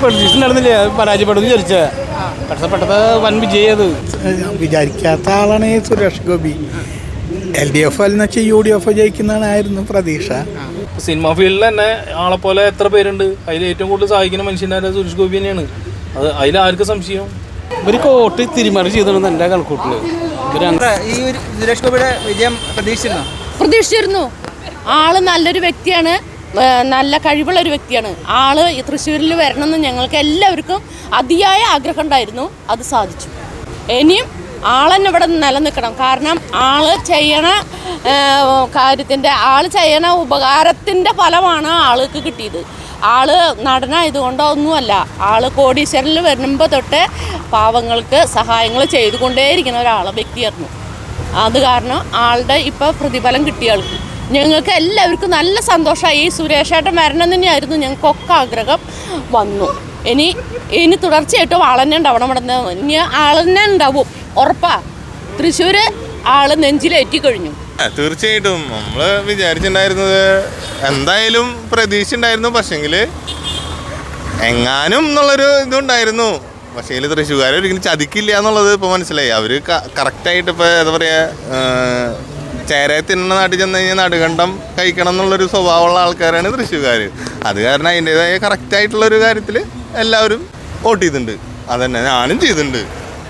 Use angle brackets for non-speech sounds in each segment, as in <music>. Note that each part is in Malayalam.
പ്രതീക്ഷ നടന്നില്ല? പരാജയപ്പെടുന്നു വിചാരിച്ചത് പക്ഷെ പെട്ടത് വൻ വിജയത് വിചാരിക്കാത്ത ആളാണ് ഈ Suresh Gopi. L D F അല്ലെന്ന് വെച്ചാൽ യു ഡി എഫ് ജയിക്കുന്നതാണായിരുന്നു പ്രതീക്ഷ. സിനിമ ഫീൽഡിൽ തന്നെ ആളെ പോലെ എത്ര പേരുണ്ട്? അതിൽ ഏറ്റവും കൂടുതൽ സഹായിക്കുന്ന മനുഷ്യനായ സുരേഷ് ഗോപി തന്നെയാണ്. അത് അതിൽ ആർക്ക് സംശയം? ഒരു കോട്ട് തിരിമറി ചെയ്തിരുന്നു എന്റെ കണക്കൂട്ടിൽ. ഈ സുരേഷ് ഗോപിയുടെ വിജയം പ്രതീക്ഷിച്ചിരുന്നു? പ്രതീക്ഷിച്ചിരുന്നു. ആൾ നല്ലൊരു വ്യക്തിയാണ്. നല്ല കഴിവുള്ള ഒരു വ്യക്തിയാണ്. ആൾ തൃശ്ശൂരിൽ വരണമെന്ന് ഞങ്ങൾക്ക് എല്ലാവർക്കും അതിയായ ആഗ്രഹം ഉണ്ടായിരുന്നു. അത് സാധിച്ചു. ഇനിയും ആളെന്നെ ഇവിടെ നിലനിൽക്കണം. കാരണം ആൾ ചെയ്യണ കാര്യത്തിന്റെ ആൾ ചെയ്യണ ഉപകാരത്തിന്റെ ഫലമാണ് ആൾക്ക് കിട്ടിയത്. ആൾ നടനായതുകൊണ്ടോ ഒന്നുമല്ല. ആൾ കോടീശ്വരനിൽ വരുമ്പോൾ തൊട്ട് പാവങ്ങൾക്ക് സഹായങ്ങൾ ചെയ്തുകൊണ്ടേയിരിക്കുന്ന ഒരാളെ വ്യക്തിയായിരുന്നു. അത് കാരണം ആളുടെ ഇപ്പോൾ പ്രതിഫലം കിട്ടിയ ആൾക്ക്. ഞങ്ങൾക്ക് എല്ലാവർക്കും നല്ല സന്തോഷമായി. ഈ സുരേഷേട്ടൻ വരണം തന്നെയായിരുന്നു ഞങ്ങൾക്കൊക്കെ ആഗ്രഹം. വന്നു. ഇനി ഇനി തുടർച്ചയായിട്ടും ആളെന്നെ ഉണ്ടാവണം ഇവിടെ ഇനി ആളെന്നെ ഉണ്ടാവും. ഉറപ്പാ. തൃശ്ശൂർ ആൾ നെഞ്ചിലേറ്റി കഴിഞ്ഞു. തീർച്ചയായിട്ടും. നമ്മൾ വിചാരിച്ചിട്ടുണ്ടായിരുന്നത് എന്തായാലും പ്രതീക്ഷ ഉണ്ടായിരുന്നു പക്ഷെങ്കിൽ എങ്ങാനും എന്നുള്ളൊരു ഇതുണ്ടായിരുന്നു. പക്ഷേ തൃശ്ശൂർകാർ ഒരിക്കലും ചതിക്കില്ല എന്നുള്ളത് ഇപ്പോൾ മനസ്സിലായി. അവർ കറക്റ്റായിട്ട് ഇപ്പോൾ എന്താ പറയുക ചേരയെ തിന്നണ നാട്ടിൽ ചെന്ന് കഴിഞ്ഞാൽ നടുകണ്ടം കഴിക്കണം എന്നുള്ളൊരു സ്വഭാവമുള്ള ആൾക്കാരാണ് തൃശ്ശൂർകാർ അത് കാരണം അതിന്റെതായ കറക്റ്റായിട്ടുള്ളൊരു കാര്യത്തിൽ എല്ലാവരും വോട്ട് ചെയ്തിട്ടുണ്ട്. അതന്നെ ഞാനും ചെയ്തിട്ടുണ്ട്.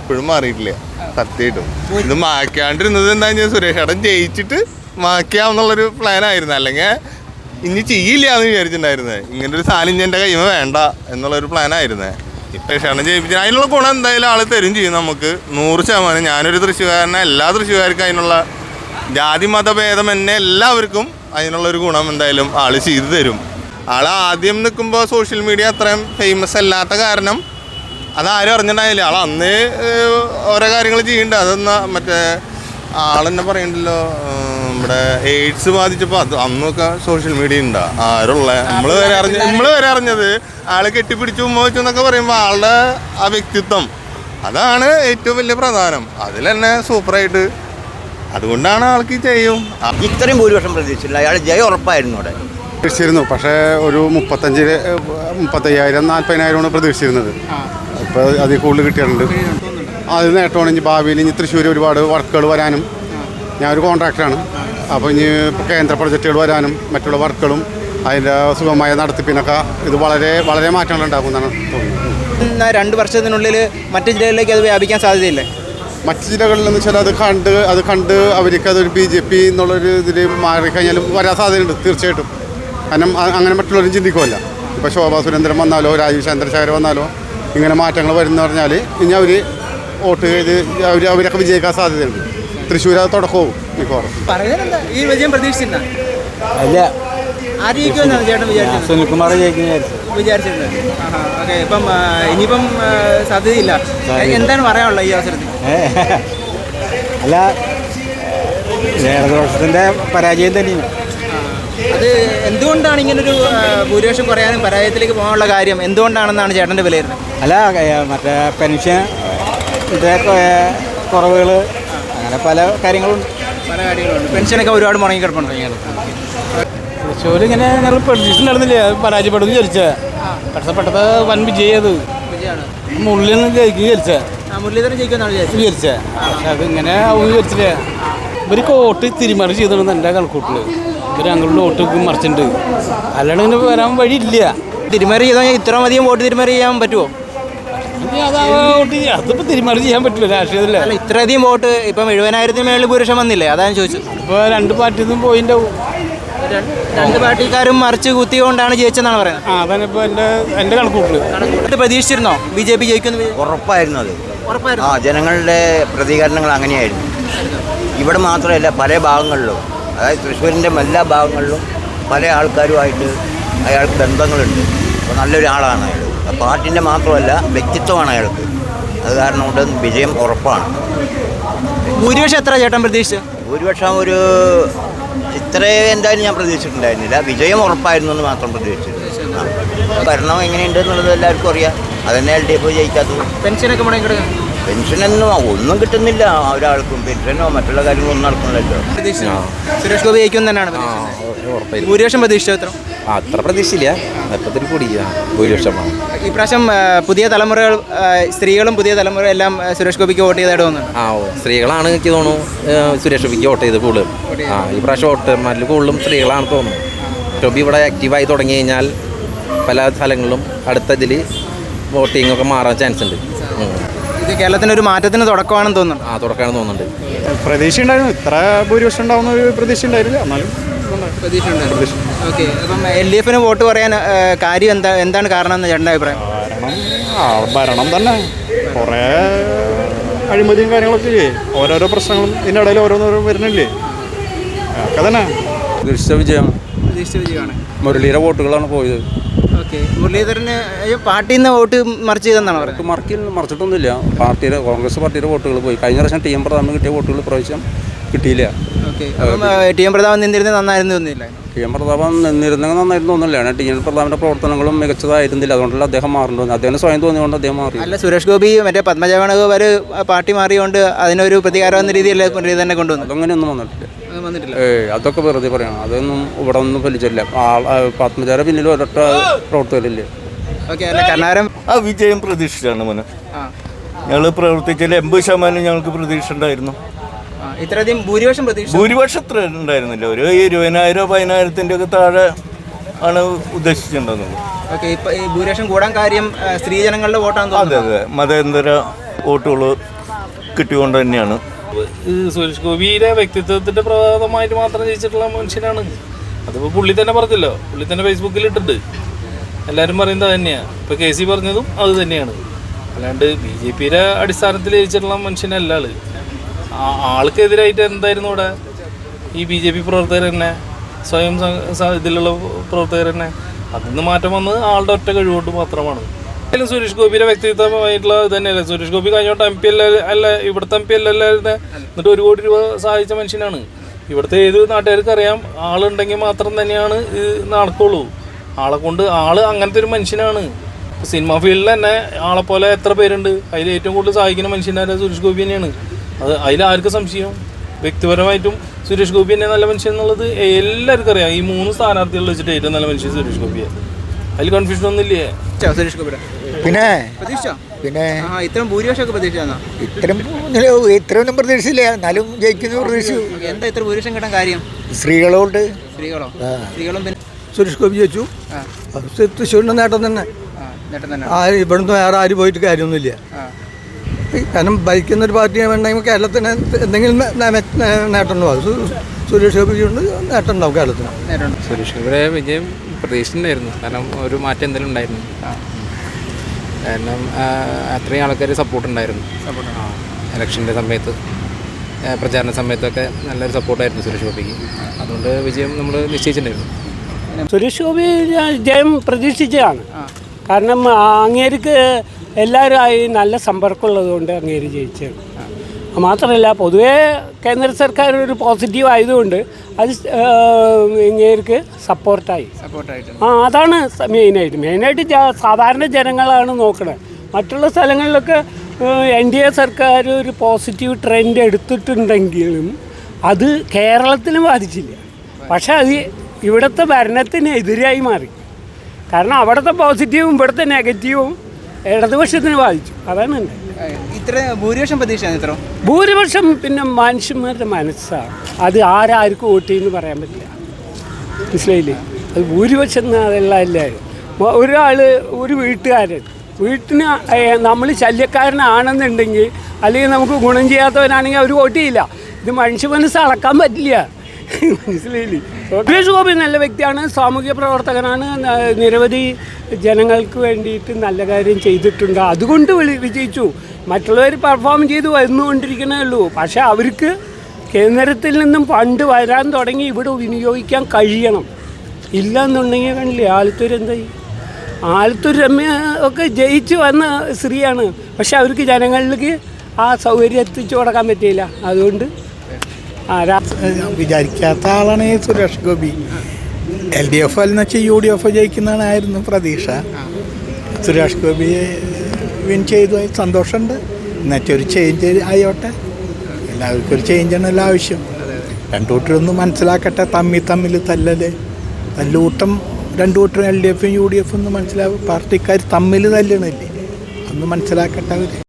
ഇപ്പോഴും മാറിയിട്ടില്ല. സത്യമായിട്ടും. ഇത് മാക്കാണ്ടിരുന്നത് എന്താണെന്ന് വെച്ചാൽ സുരേഷ് ഏട്ടൻ ജയിച്ചിട്ട് മാക്കാമെന്നുള്ളൊരു പ്ലാനായിരുന്നു അല്ലെങ്കിൽ ഇനി ചെയ്യില്ല എന്ന് വിചാരിച്ചിട്ടുണ്ടായിരുന്നത് ഇങ്ങനെ ഒരു സാധനം എന്റെ കൈമ വേണ്ട എന്നുള്ളൊരു പ്ലാനായിരുന്നേ ഇപ്പം ക്ഷണം ജയിപ്പിച്ചു അതിനുള്ള ഗുണം എന്തായാലും ആൾ തരും ചെയ്യും നമുക്ക്. നൂറ് ശതമാനം ഞാനൊരു തൃശ്ശൂകാരനെ എല്ലാ തൃശ്ശൂകാർക്കും അതിനുള്ള ജാതി മതഭേദം എന്നെ എല്ലാവർക്കും അതിനുള്ളൊരു ഗുണം എന്തായാലും ആൾ ചെയ്തു തരും. ആൾ ആദ്യം നിൽക്കുമ്പോൾ സോഷ്യൽ മീഡിയ അത്രയും ഫേമസ് അല്ലാത്ത കാരണം അതാരും അറിഞ്ഞിട്ടുണ്ടായില്ല. ആൾ അന്ന് ഓരോ കാര്യങ്ങൾ ചെയ്യണ്ട. അതെന്നാ മറ്റേ ആളെന്നെ പറയണ്ടല്ലോ നമ്മുടെ എയ്ഡ്സ് ബാധിച്ചപ്പോൾ അത് അന്നൊക്കെ സോഷ്യൽ മീഡിയ ഉണ്ടാ ആരുള്ള? നമ്മൾ വരെ അറിഞ്ഞ നമ്മൾ വരെ അറിഞ്ഞത് ആളെ കെട്ടിപ്പിടിച്ചു ഉമ്മ വെച്ചു എന്നൊക്കെ പറയുമ്പോൾ ആളുടെ ആ വ്യക്തിത്വം അതാണ് ഏറ്റവും വലിയ പ്രധാനം. അതിൽ തന്നെ സൂപ്പറായിട്ട് അതുകൊണ്ടാണ് ആൾക്ക് ചെയ്യും ഇത്രയും ഭൂരിപക്ഷം പ്രതീക്ഷിച്ചില്ല. അയാൾ ജയം ഉറപ്പായിരുന്നു അവിടെ. പ്രതീക്ഷിച്ചിരുന്നു. പക്ഷേ ഒരു മുപ്പത്തഞ്ച് മുപ്പത്തയ്യായിരം നാൽപ്പതിനായിരമാണ് പ്രതീക്ഷിച്ചിരുന്നത്. ഇപ്പോൾ അതിൽ കൂടുതൽ കിട്ടിയിട്ടുണ്ട്. അത് നേട്ടമാണ് ഇനി ഭാവിയിൽ ഇനി തൃശ്ശൂർ ഒരുപാട് വർക്കുകൾ വരാനും ഞാൻ ഒരു കോൺട്രാക്ടറാണ്. അപ്പോൾ ഇനി കേന്ദ്ര പ്രൊജക്റ്റുകൾ വരാനും മറ്റുള്ള വർക്കുകളും അതിന്റെ സുഖമായ നടത്തിപ്പിനൊക്കെ ഇത് വളരെ വളരെ മാറ്റങ്ങൾ ഉണ്ടാകുമെന്നാണ് തോന്നുന്നത്. രണ്ട് വർഷത്തിനുള്ളിൽ മറ്റു ജില്ലകളിലേക്ക് അത് വ്യാപിക്കാൻ സാധ്യതയില്ലേ? മറ്റ് ജില്ലകളിൽ എന്ന് വെച്ചാൽ അത് കണ്ട് അത് കണ്ട് അവർക്ക് അതൊരു ബി ജെ പി എന്നുള്ളൊരു ഇതിൽ മാറിക്കഴിഞ്ഞാലും വരാൻ സാധ്യതയുണ്ട് തീർച്ചയായിട്ടും. കാരണം അങ്ങനെ മറ്റുള്ളവരും ചിന്തിക്കുമല്ല ഇപ്പോൾ ശോഭാ സുരേന്ദ്രൻ വന്നാലോ രാജീവ് ചന്ദ്രശേഖർ വന്നാലോ ഇങ്ങനെ മാറ്റങ്ങൾ വരുന്ന പറഞ്ഞാൽ ഇനി അവർ വോട്ട് ചെയ്ത് അവർ അവരൊക്കെ വിജയിക്കാൻ സാധ്യതയുണ്ട്. തൃശ്ശൂർ അത് തുടക്കവും മിക്കവാറും. ഈ വിജയം സുനിൽകുമാർ ജയിക്കുന്ന വിചാരിച്ചിരുന്നത്. ഓക്കെ ഇപ്പം ഇനിയിപ്പം സാധ്യതയില്ല. എന്താണ് പറയാനുള്ളത് ഈ അവസരത്തിൽ? അല്ല ഇടതുപക്ഷത്തിന്റെ പരാജയം തന്നെയാണ്. അത് എന്തുകൊണ്ടാണ് ഇങ്ങനൊരു ഭൂരിപക്ഷം കുറയാനും പരാജയത്തിലേക്ക് പോകാനുള്ള കാര്യം എന്തുകൊണ്ടാണെന്നാണ് ചേട്ടന്റെ വിലയിരുന്നത് അല്ല മറ്റേ പെൻഷൻ കുറവുകൾ അങ്ങനെ പല കാര്യങ്ങളുണ്ട്. പല കാര്യങ്ങളുണ്ട്. പെൻഷനൊക്കെ ഒരുപാട് മുടങ്ങി കിടപ്പുണ്ട് തൃശ്ശൂർ ഇങ്ങനെ ഞങ്ങൾ പ്രതീക്ഷ നടന്നില്ലേ? അത് പരാജയപ്പെടുന്നു പക്ഷെ പെട്ടത് വൻ വിജയം അത്. മുള്ളിൽ നിന്ന് ജയിക്കും മുരളീധരൻ ജയിക്കുമെന്നാണ് വിചാരിച്ചത് വിചാരിച്ച. പക്ഷെ അത് ഇങ്ങനെ വിചാരിച്ചില്ല. വോട്ട് തിരിമറി ചെയ്തിരുന്നു എന്റെ കണക്കൂട്ടിൽ. ഇവർ ഞങ്ങളുടെ വോട്ട് മറിച്ചിട്ടുണ്ട്. അല്ലാണ്ട് ഇങ്ങനെ വരാൻ വഴിയില്ല. തിരിമറി ചെയ്താൽ ഇത്ര അധികം വോട്ട് തിരിമറി ചെയ്യാൻ പറ്റുമോ? വോട്ട്. അതിപ്പോ തിരിമറി ചെയ്യാൻ പറ്റില്ല രാഷ്ട്രീയത്തിൽ. അല്ല ഇത്രയധികം വോട്ട് ഇപ്പം എഴുപതിനായിരത്തിന് മേളിൽ പുരുഷൻ വന്നില്ലേ? അതാണ് ചോദിച്ചത്. ഇപ്പൊ രണ്ട് പാർട്ടിയിൽ നിന്നും പോയിണ്ടാവും. രണ്ട് പാർട്ടിക്കാരും മറിച്ച് കുത്തിക്കൊണ്ടാണ് ജയിച്ചെന്നാണ് പറയുന്നത്. ആ അതാണ് ഇപ്പൊ എന്റെ എന്റെ കണക്കൂട്ടിൽ. ഇത് പ്രതീക്ഷിച്ചിരുന്നോ? ബി ജെ പി ജയിക്കുന്നു ഉറപ്പായിരുന്നു അത്. ആ ജനങ്ങളുടെ പ്രതികരണങ്ങൾ അങ്ങനെയായിരുന്നു. ഇവിടെ മാത്രമല്ല പല ഭാഗങ്ങളിലും അതായത് തൃശ്ശൂരിന്റെ എല്ലാ ഭാഗങ്ങളിലും പല ആൾക്കാരുമായിട്ട് അയാൾക്ക് ബന്ധങ്ങളുണ്ട്. അപ്പോൾ നല്ലൊരാളാണ് അയാൾ. പാർട്ടിന്റെ മാത്രമല്ല വ്യക്തിത്വമാണ് അയാൾക്ക്. അത് കാരണം കൊണ്ട് വിജയം ഉറപ്പാണ്. ഭൂരിപക്ഷം എത്ര ചേട്ടൻ പ്രതീക്ഷിച്ചു? ഭൂരിപക്ഷം ഒരു ഇത്രയും എന്തായാലും ഞാൻ പ്രതീക്ഷിച്ചിട്ടുണ്ടായിരുന്നില്ല. വിജയം ഉറപ്പായിരുന്നു എന്ന് മാത്രം പ്രതീക്ഷിച്ചിരുന്നു. ഭരണം എങ്ങനെയുണ്ട് എന്നുള്ളത് എല്ലാവർക്കും അറിയാം. അതന്നെ എൽ ഡി എഫ് ജയിക്കാത്തത്. പെൻഷനൊക്കെ മുടങ്ങി പെൻഷനൊന്നും ഒന്നും കിട്ടുന്നില്ല. ഒരാൾക്കും പെൻഷനോ മറ്റുള്ള കാര്യങ്ങളൊന്നും നടക്കുന്നില്ലല്ലോ. സുരേഷ് ഗോപി ജയിക്കും തന്നെയാണ് ഭൂരിപക്ഷം പ്രതീക്ഷിച്ചോ എത്ര അത്ര പ്രതീക്ഷയില്ല എപ്പത്തിൽ കൂടി ഭൂരിപക്ഷമാണ് ഇപ്രാവശ്യം പുതിയ തലമുറകൾ സ്ത്രീകളും പുതിയ തലമുറ എല്ലാം സുരേഷ് ഗോപിക്ക് വോട്ട് ചെയ്തായിട്ട് തോന്നുന്നു ആ ഓ, സ്ത്രീകളാണ് എനിക്ക് തോന്നുന്നു സുരേഷ് ഗോപിക്ക് വോട്ട് ചെയ്ത് കൂടുതലും. ആ ഈ പ്രാവശ്യം വോട്ടർമാരിൽ കൂടുതലും സ്ത്രീകളാണ് തോന്നുന്നു. ടോബി ഇവിടെ ആക്റ്റീവായി തുടങ്ങി കഴിഞ്ഞാൽ പല സ്ഥലങ്ങളിലും അടുത്ത ഇതിൽ വോട്ടിംഗ് ഒക്കെ മാറാൻ ചാൻസ് ഉണ്ട്. ഇത് കേരളത്തിന് ഒരു മാറ്റത്തിന് തുടക്കമാണെന്ന് തോന്നുന്നു ആ തുടക്കമാണെന്ന് തോന്നുന്നുണ്ട്. പ്രതീക്ഷ ഉണ്ടായിരുന്നു ഇത്ര ഭൂരിപക്ഷം ഉണ്ടാവുന്ന ഒരു പ്രതീക്ഷ ഉണ്ടായിരുന്നില്ല. എന്നാലും ഓക്കെ അപ്പം എൽ ഡി എഫിന് വോട്ട് പറയാൻ കാര്യം എന്താ എന്താണ് കാരണം എന്ന് ചേട്ടന്റെ അഭിപ്രായം? ഭരണം ആ ഭരണം തന്നെ. കുറേ അഴിമതിയും കാര്യങ്ങളൊക്കെ ഇല്ലേ ഓരോരോ പ്രശ്നങ്ങളും ഇതിന്റെ ഇടയിൽ ഓരോന്നോരോ വരുന്നില്ലേ? ഒക്കെ തന്നെ. പ്രതീക്ഷിച്ച വിജയം പ്രതീക്ഷിച്ച വിജയമാണ്. മുരളിയുടെ വോട്ടുകളാണ് പോയത്. ഓക്കെ മുരളീധരന് പാർട്ടിയിൽ നിന്ന് വോട്ട് മറിച്ച് ചെയ്തെന്നാണ് പറയുന്നത്? മറക്കി മറിച്ചിട്ടൊന്നുമില്ല. പാർട്ടിയുടെ കോൺഗ്രസ് പാർട്ടിയുടെ വോട്ടുകൾ പോയി. കഴിഞ്ഞ പ്രാവശ്യം ടി എം പ്രധാനം കിട്ടിയ വോട്ടുകൾ പ്രാവശ്യം കിട്ടിയില്ല. ടി എം പ്രതാപൻ നിന്നിരുന്നത് നന്നായിരുന്നു തോന്നിയില്ല ടി എം പ്രതാപൻ നിന്നിരുന്നെങ്കിൽ നന്നായിരുന്നു തോന്നില്ല ടി എം പ്രതാപന്റെ പ്രവർത്തനങ്ങളും മികച്ചതായിരുന്നില്ല. അതുകൊണ്ടല്ല അദ്ദേഹം മാറേണ്ടത് അദ്ദേഹം സ്വയം തോന്നിയുകൊണ്ട് അദ്ദേഹം മാറി അല്ല സുരേഷ് ഗോപി മറ്റേ പത്മജാവണകർ പാർട്ടി മാറിയോണ്ട് അതിനൊരു പ്രതികാരം എന്ന രീതിയിൽ തന്നെ കൊണ്ടുവന്നു. അങ്ങനെയൊന്നും വന്നിട്ടില്ല. അത് വന്നിട്ടില്ല. അതൊക്കെ വെറുതെ പറയണം. അതൊന്നും ഇവിടെ ഒന്നും ഫലിച്ചില്ല. പത്മജാര പിന്നിൽ ഒരൊറ്റ പ്രവർത്തകരില്ലേ. ഓക്കെ അല്ല കർണാരം ആ വിജയം പ്രതീക്ഷിച്ചാണ് മോനെ. ഞങ്ങൾ പ്രവർത്തിച്ചതിൽ എൺപത് ശതമാനം ഞങ്ങൾക്ക് പ്രതീക്ഷ ഉണ്ടായിരുന്നു. ഇത്രയധികം ഭൂരിപക്ഷം പ്രതീക്ഷ ഭൂരിപക്ഷം അത്ര ഉണ്ടായിരുന്നില്ല. ഒരു ഇരുപതിനായിരോ പതിനായിരത്തിന്റെ ഒക്കെ താഴെ ആണ് ഉദ്ദേശിച്ചിട്ടുണ്ടെന്നത് ഓക്കെ ഇപ്പൊ ഈ ഭൂരിപക്ഷം കൂടാൻ കാര്യം ആ, സ്ത്രീജനങ്ങളുടെ വോട്ടാന്ന് അതെ തോന്നുന്നു. അതെ മതേതര വോട്ടുകൾ കിട്ടിക്കൊണ്ട് തന്നെയാണ്. ഈ സുരേഷ് ഗോപിയുടെ വ്യക്തിത്വത്തിന്റെ പ്രഭാതമായിട്ട് മാത്രം ജയിച്ചിട്ടുള്ള മനുഷ്യനാണ്. അതിപ്പോൾ പുള്ളി തന്നെ പറഞ്ഞല്ലോ. പുള്ളി തന്നെ ഫേസ്ബുക്കിൽ ഇട്ടിട്ട്. എല്ലാവരും പറയുന്നത് തന്നെയാണ് ഇപ്പൊ കെ സി പറഞ്ഞതും അത് തന്നെയാണ്. അല്ലാണ്ട് ബി ജെ പിയുടെ അടിസ്ഥാനത്തിൽ ജയിച്ചിട്ടുള്ള മനുഷ്യനല്ല ആൾ. ആൾക്കെതിരായിട്ട് എന്തായിരുന്നു ഇവിടെ? ഈ ബി ജെ പി പ്രവർത്തകർ തന്നെ സ്വയം ഇതിലുള്ള പ്രവർത്തകർ തന്നെ അതിൽ നിന്ന് മാറ്റം വന്നത് ആളുടെ ഒറ്റ കഴിവുകൊണ്ട് മാത്രമാണ്. എന്തായാലും സുരേഷ് ഗോപിയുടെ വ്യക്തിത്വമായിട്ടുള്ള ഇത് തന്നെയല്ലേ? സുരേഷ് ഗോപി കഴിഞ്ഞോട്ട് എം പി അല്ല അല്ല ഇവിടുത്തെ എം പി അല്ലല്ലായിരുന്നെ എന്നിട്ട് ഒരു കോടി രൂപ സഹായിച്ച മനുഷ്യനാണ്. ഇവിടുത്തെ ഏത് നാട്ടുകാർക്ക് അറിയാം ആളുണ്ടെങ്കിൽ മാത്രം തന്നെയാണ് ഇത് നടക്കുള്ളൂ. ആളെ കൊണ്ട് ആൾ അങ്ങനത്തെ ഒരു മനുഷ്യനാണ്. സിനിമ ഫീൽഡിൽ തന്നെ ആളെപ്പോലെ പോലെ എത്ര പേരുണ്ട്? അതിൽ ഏറ്റവും കൂടുതൽ സഹായിക്കുന്ന മനുഷ്യനായ സുരേഷ് ഗോപി തന്നെയാണ്. അത് അതിൽ ആർക്ക് സംശയം? വ്യക്തിപരമായിട്ടും സുരേഷ് ഗോപി തന്നെ നല്ല മനുഷ്യൻ എന്നുള്ളത് എല്ലാവർക്കും അറിയാം. ഈ മൂന്ന് സ്ഥാനാർത്ഥികൾ വെച്ചിട്ട് ഏറ്റവും നല്ല മനുഷ്യൻ സുരേഷ് ഗോപിയാണ് അതിൽ കൺഫ്യൂഷൻ ഒന്നുമില്ലേ? സുരേഷ് ഗോപിയുടെ. പിന്നെ? പിന്നെ? ആ ഇത്രയും ഭൂരിപക്ഷം പ്രതീക്ഷിച്ചാന്നോ ഇത്തരം ഇത്രയൊന്നും പ്രതീക്ഷിച്ചില്ല. എന്നാലും ജയിക്കുന്നു പ്രതീക്ഷിച്ചു. എന്താ ഇത്ര ഭൂരിപക്ഷം കിട്ടാൻ കാര്യം? സ്ത്രീകളോട് സ്ത്രീകളോ? സ്ത്രീകളും പിന്നെ സുരേഷ് ഗോപി ജയിച്ചു. തൃശ്ശൂരിന്റെ നേട്ടം തന്നെ. ആ നേട്ടം തന്നെ. ആ ഇവിടുന്ന് വേറെ ആര് പോയിട്ട് കാര്യമൊന്നുമില്ല. ആ. കാരണം ഭരിക്കുന്ന ഒരു പാർട്ടി വേണമെങ്കിൽ കേരളത്തിന് എന്തെങ്കിലും നേ- നേ- നേ- നേട്ടം ഉണ്ടാവും അത് സുരേഷ് ഗോപി കൊണ്ട് നേട്ടം ഉണ്ടാവും കേരളത്തിന്. നേട്ടമുണ്ട്. സുരേഷ് ഗോപിയുടെ വിജയം പ്രതീക്ഷിച്ചിട്ടുണ്ടായിരുന്നു. കാരണം ഒരു മാറ്റം എന്തെങ്കിലും ഉണ്ടായിരുന്നു. കാരണം അത്രയും ആൾക്കാർ സപ്പോർട്ട് ഉണ്ടായിരുന്നു. ഇലക്ഷന്റെ സമയത്ത് പ്രചാരണ സമയത്തൊക്കെ നല്ലൊരു സപ്പോർട്ടായിരുന്നു സുരേഷ് ഗോപിക്ക്. അതുകൊണ്ട് വിജയം നമ്മൾ നിശ്ചയിച്ചിട്ടുണ്ടായിരുന്നു. സുരേഷ് ഗോപി ജയം പ്രതീക്ഷിച്ചതാണ്. കാരണം അങ്ങേരിക്ക് എല്ലാവരുമായി നല്ല സമ്പർക്കമുള്ളതുകൊണ്ട് അങ്ങേര് ജയിച്ചത് മാത്രമല്ല പൊതുവേ കേന്ദ്ര സർക്കാർ ഒരു പോസിറ്റീവ് ആയതുകൊണ്ട് അത് ഇങ്ങേർക്ക് സപ്പോർട്ടായി സപ്പോർട്ടായിട്ട് ആ അതാണ് മെയിനായിട്ട്. മെയിനായിട്ട് സാധാരണ ജനങ്ങളാണ് നോക്കണത് മറ്റുള്ള സ്ഥലങ്ങളിലൊക്കെ എൻ ഡി എ സർക്കാർ ഒരു പോസിറ്റീവ് ട്രെൻഡ് എടുത്തിട്ടുണ്ടെങ്കിലും അത് കേരളത്തിന് ബാധിച്ചില്ല. പക്ഷേ അത് ഇവിടുത്തെ ഭരണത്തിന് എതിരായി മാറി. കാരണം അവിടുത്തെ പോസിറ്റീവും ഇവിടുത്തെ നെഗറ്റീവും ഇടതുപക്ഷത്തിന് ബാധിച്ചു. അതാണ് എന്റെ ഇത്ര ഭൂരിപക്ഷം പ്രതീക്ഷയാണ് ഇത്ര ഭൂരിപക്ഷം പിന്നെ മനുഷ്യന്മാരുടെ മനസ്സാണ്. അത് ആരാർക്കും വോട്ട് ചെയ്യുന്നു പറയാൻ പറ്റില്ല. മനസ്സിലായില്ലേ? അത് ഭൂരിപക്ഷം അതെല്ലാം എല്ലാവരും ഒരാൾ ഒരു വീട്ടുകാരൻ. വീട്ടിന് നമ്മൾ ശല്യക്കാരനാണെന്നുണ്ടെങ്കിൽ അല്ലെങ്കിൽ നമുക്ക് ഗുണം ചെയ്യാത്തവനാണെങ്കിൽ അവർ വോട്ട് ചെയ്യില്ല. ഇത് മനുഷ്യ മനസ്സ് അളക്കാൻ പറ്റില്ല. മനസ്സിലായില്ലേ? <laughs> ഗോപി നല്ല വ്യക്തിയാണ് സാമൂഹ്യ പ്രവർത്തകനാണ് നിരവധി ജനങ്ങൾക്ക് വേണ്ടിയിട്ട് നല്ല കാര്യം ചെയ്തിട്ടുണ്ട്. അതുകൊണ്ട് വിജയിച്ചു. മറ്റുള്ളവർ പെർഫോം ചെയ്ത് വന്നുകൊണ്ടിരിക്കണേ ഉള്ളൂ. പക്ഷേ അവർക്ക് കേന്ദ്രത്തിൽ നിന്നും ഫണ്ട് വരാൻ തുടങ്ങി ഇവിടെ വിനിയോഗിക്കാൻ കഴിയണം. ഇല്ല എന്നുണ്ടെങ്കിൽ കണ്ടില്ലേ ആലത്തൂർ എന്തായി? ആലത്തൂർ രമ്യ ഒക്കെ ജയിച്ച് വന്ന സ്ത്രീയാണ്. പക്ഷെ അവർക്ക് ജനങ്ങളിലേക്ക് ആ സൗകര്യം എത്തിച്ചു കൊടുക്കാൻ പറ്റിയില്ല. അതുകൊണ്ട് വിചാരിക്കാത്ത ആളാണ് Suresh Gopi. L D F എന്ന് വെച്ചാൽ യു ഡി എഫ് ജയിക്കുന്നതാണായിരുന്നു പ്രതീക്ഷ. സുരേഷ് ഗോപി വിൻ ചെയ്തു. സന്തോഷമുണ്ട്. എന്നുവെച്ചാൽ ഒരു ചേഞ്ച് ആയോട്ടെ. എല്ലാവർക്കും ഒരു ചേഞ്ച് ആണല്ലോ ആവശ്യം. രണ്ടു കൂട്ടരൊന്ന് മനസ്സിലാക്കട്ടെ. തമ്മി തമ്മിൽ തല്ലല്. തല്ലുകൂട്ടം രണ്ടു കൂട്ടരും എൽ ഡി എഫും യു ഡി എഫും ഒന്ന് മനസ്സിലാവും പാർട്ടിക്കാർ തമ്മിൽ തല്ലണില്ലേ. ഒന്ന് മനസ്സിലാക്കട്ടെ അവർ